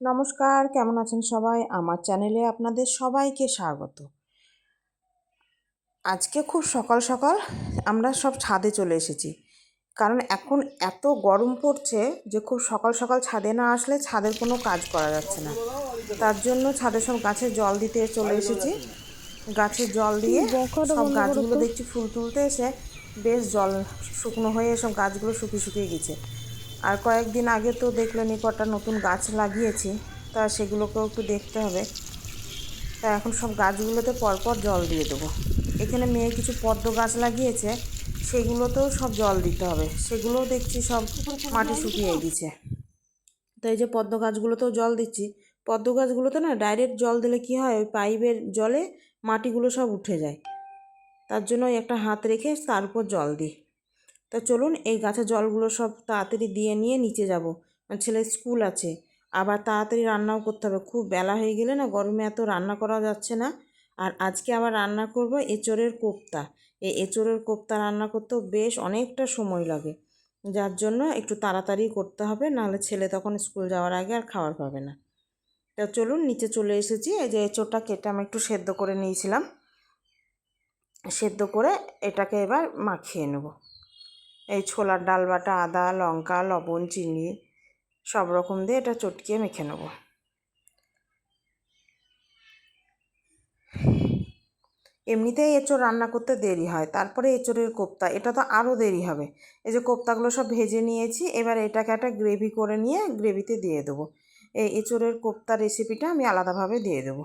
নমস্কার কেমন আছেন সবাই? আমার চ্যানেলে আপনাদের সবাইকে স্বাগত। আজকে খুব সকাল সকাল আমরা সব ছাদে চলে এসেছি। কারণ এখন এত গরম পড়ছে যে খুব সকাল সকাল ছাদে না আসলে ছাদের কোনো কাজ করা যাচ্ছে না। তার জন্য ছাদে সব গাছে জল দিতে চলে এসেছি। গাছে জল দিয়ে সব গাছগুলো দেখছি ফুল তুলতে এসে বেশ জল শুকনো হয়ে সব গাছগুলো শুকিয়ে শুকিয়ে গেছে। আর কয়েকদিন আগে তো দেখলেন এই কটা নতুন গাছ লাগিয়েছি, তা সেগুলোকেও একটু দেখতে হবে। তা এখন সব গাছগুলোতে পরপর জল দিয়ে দেবো। এখানে মেয়ে কিছু পদ্ম গাছ লাগিয়েছে, সেগুলোতেও সব জল দিতে হবে। সেগুলোও দেখছি সব মাটি শুকিয়ে গেছে। তো এই যে পদ্ম গাছগুলোতেও জল দিচ্ছি। পদ্ম গাছগুলোতে না ডাইরেক্ট জল দিলে কি হয়? ওই পাইপের জলে মাটিগুলো সব উঠে যায়। তার জন্য একটা হাত রেখে তার উপর জল দিই। তা চলুন এই গাছের জলগুলো সব তাড়াতাড়ি দিয়ে নিয়ে নিচে যাব। ছেলের স্কুল আছে। আবার তাড়াতাড়ি রান্নাও করতে হবে। খুব বেলা হয়ে গেলে না গরমে এত রান্না করা যাচ্ছে না। আর আজকে আবার রান্না করব এঁচড়ের কোপ্তা। এই এঁচড়ের কোপ্তা রান্না করতেও বেশ অনেকটা সময় লাগে। যার জন্য একটু তাড়াতাড়ি করতে হবে, নাহলে ছেলে তখন স্কুল যাওয়ার আগে আর খাবার পাবে না। তা চলুন নিচে চলে এসেছি। এই যে এঁচড়টা কেটে আমি একটু সেদ্ধ করে নিয়েছিলাম। সেদ্ধ করে এটাকে এবার মাখিয়ে নেব। এই ছোলার ডাল বাটা, আদা, লঙ্কা, লবণ, চিনি, সব রকম দিয়ে এটা চটকিয়ে মেখে নেব। এমনিতেই এঁচড় রান্না করতে দেরি হয়, তারপরে এঁচড়ের কোপ্তা, এটা তো আরও দেরি হবে। এই যে কোপ্তাগুলো সব ভেজে নিয়েছি, এবার এটাকে একটা গ্রেভি করে নিয়ে গ্রেভিতে দিয়ে দেবো। এই এঁচড়ের কোপ্তা রেসিপিটা আমি আলাদাভাবে দিয়ে দেবো।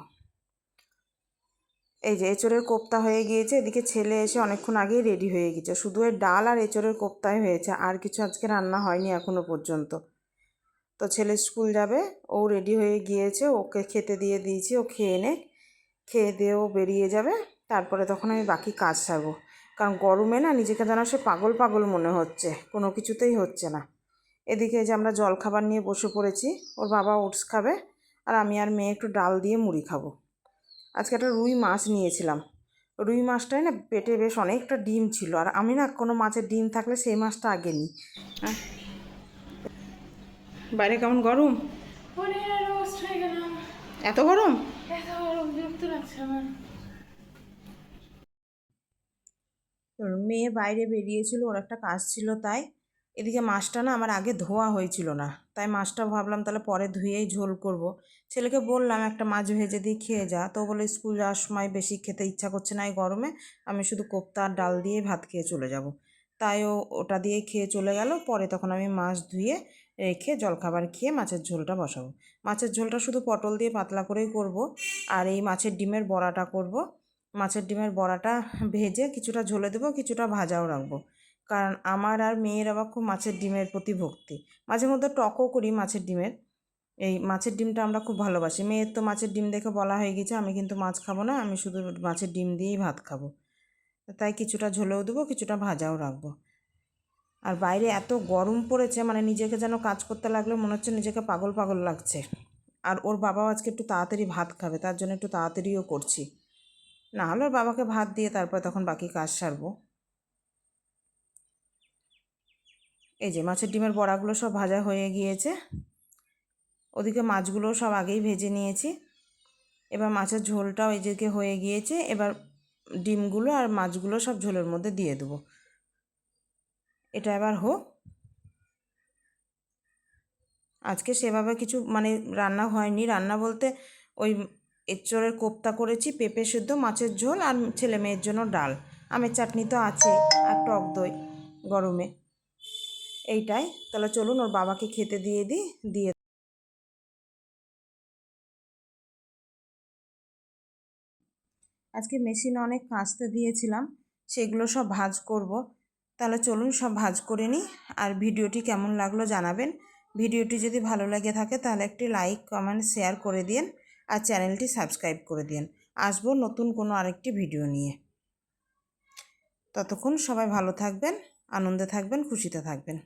এই যে এঁচড়ের কোপ্তা হয়ে গিয়েছে, এদিকে ছেলে এসে অনেকক্ষণ আগেই রেডি হয়ে গেছে শুধু এর ডাল আর এঁচড়ের কোপ্তাই হয়েছে, আর কিছু আজকে রান্না হয়নি এখনও পর্যন্ত। তো ছেলে স্কুল যাবে, ও রেডি হয়ে গিয়েছে, ওকে খেতে দিয়ে দিয়েছি, ও খেয়ে নে। খেয়ে দিয়ে ও বেরিয়ে যাবে, তারপরে তখন আমি বাকি কাজ সারবো। কারণ গরমে না নিজেকে যেন সে পাগল পাগল মনে হচ্ছে, কোনো কিছুতেই হচ্ছে না। এদিকে যে আমরা জল খাবার নিয়ে বসে পড়েছি, ওর বাবা ওটস খাবে, আর আমি আর মেয়ে একটু ডাল দিয়ে মুড়ি খাব। আজকে একটা রুই মাছ নিয়েছিলাম। রুই মাছটায় না পেটে বেশ অনেকটা ডিম ছিল। আর আমি না কোনো মাছের ডিম থাকলে সেই মাছটা আগে নিই। হ্যাঁ। বাইরে কেমন গরম? এত গরম? মেয়ে বাইরে বেরিয়েছিল ওর একটা কাজ ছিল তাই। এদিকে মাছটা না আমার আগে ধোয়া হয়েছিল না। তাই মাছটা ভাবলাম তাহলে পরে ধুয়েই ঝোল করব। ছেলেকে বললাম, একটা মাছ ভেজে দিয়ে খেয়ে যা। তো বলে স্কুল যাওয়ার সময় বেশি খেতে ইচ্ছা করছে না এই গরমে। আমি শুধু কোপ্তা আর ডাল দিয়ে ভাত খেয়ে চলে যাব। তাই ও ওটা দিয়ে খেয়ে চলে গেল। পরে তখন আমি মাছ ধুয়ে রেখে জলখাবার খেয়ে মাছের ঝোলটা বসাবো। মাছের ঝোলটা শুধু পটল দিয়ে পাতলা করেই করব আর এই মাছের ডিমের বড়াটা করব। মাছের ডিমের বড়াটা ভেজে কিছুটা ঝোলে দেবো, কিছুটা ভাজাও রাখব। কারণ আমার আর মেয়ের আবার খুব মাছের ডিমের প্রতি ভক্তি। মাঝে মধ্যে টকও করি মাছের ডিমের। এই মাছের ডিমটা আমরা খুব ভালোবাসি। মেয়ের তো মাছের ডিম দেখে বলা হয়ে গেছে, আমি কিন্তু মাছ খাব না, আমি শুধু মাছের ডিম দিয়েই ভাত খাব। তাই কিছুটা ঝোলেও দেবো, কিছুটা ভাজাও রাখব। আর বাইরে এত গরম পড়েছে মানে নিজেকে যেন কাজ করতে লাগলে মনে হচ্ছে নিজেকে পাগল পাগল লাগছে। আর ওর বাবাও আজকে একটু তাড়াতাড়ি ভাত খাবে, তার জন্য একটু তাড়াতাড়িও করছি। না হলে ওর বাবাকে ভাত দিয়ে তারপর তখন বাকি কাজ সারবো। এই যে মাছের ডিমের বড়াগুলো সব ভাজা হয়ে গিয়েছে। ওদিকে মাছগুলোও সব আগেই ভেজে নিয়েছি। এবার মাছের ঝোলটাও এদিকে হয়ে গিয়েছে, এবার ডিমগুলো আর মাছগুলো সব ঝোলের মধ্যে দিয়ে দেবো। এটা এবার হোক। আজকে সেভাবে কিছু মানে রান্না হয়নি। রান্না বলতে ওই এঁচড়ের কোপ্তা করেছি, পেঁপে সেদ্ধ, মাছের ঝোল আর ছেলে মেয়ের জন্য ডাল। আমের চাটনি তো আছে আর টক দই গরমে। এইটাই। তাহলে চলুন, ওর বাবাকে খেতে দিয়ে দিই, দিয়ে আজকে মেশিনে অনেক কাঁচতে দিয়েছিলাম, সেগুলো সব ভাজ করব। তাহলে চলুন, সব ভাজ করে নিই। আর ভিডিওটি কেমন লাগল জানাবেন। ভিডিওটি যদি ভালো লাগে থাকে, তাহলে একটি লাইক, কমেন্ট, শেয়ার করে দিন। আর চ্যানেলটি সাবস্ক্রাইব করে দিন। আসব নতুন কোনো আরেকটি ভিডিও নিয়ে। ততক্ষণ সবাই ভালো থাকবেন, আনন্দে থাকবেন, খুশিতে থাকবেন।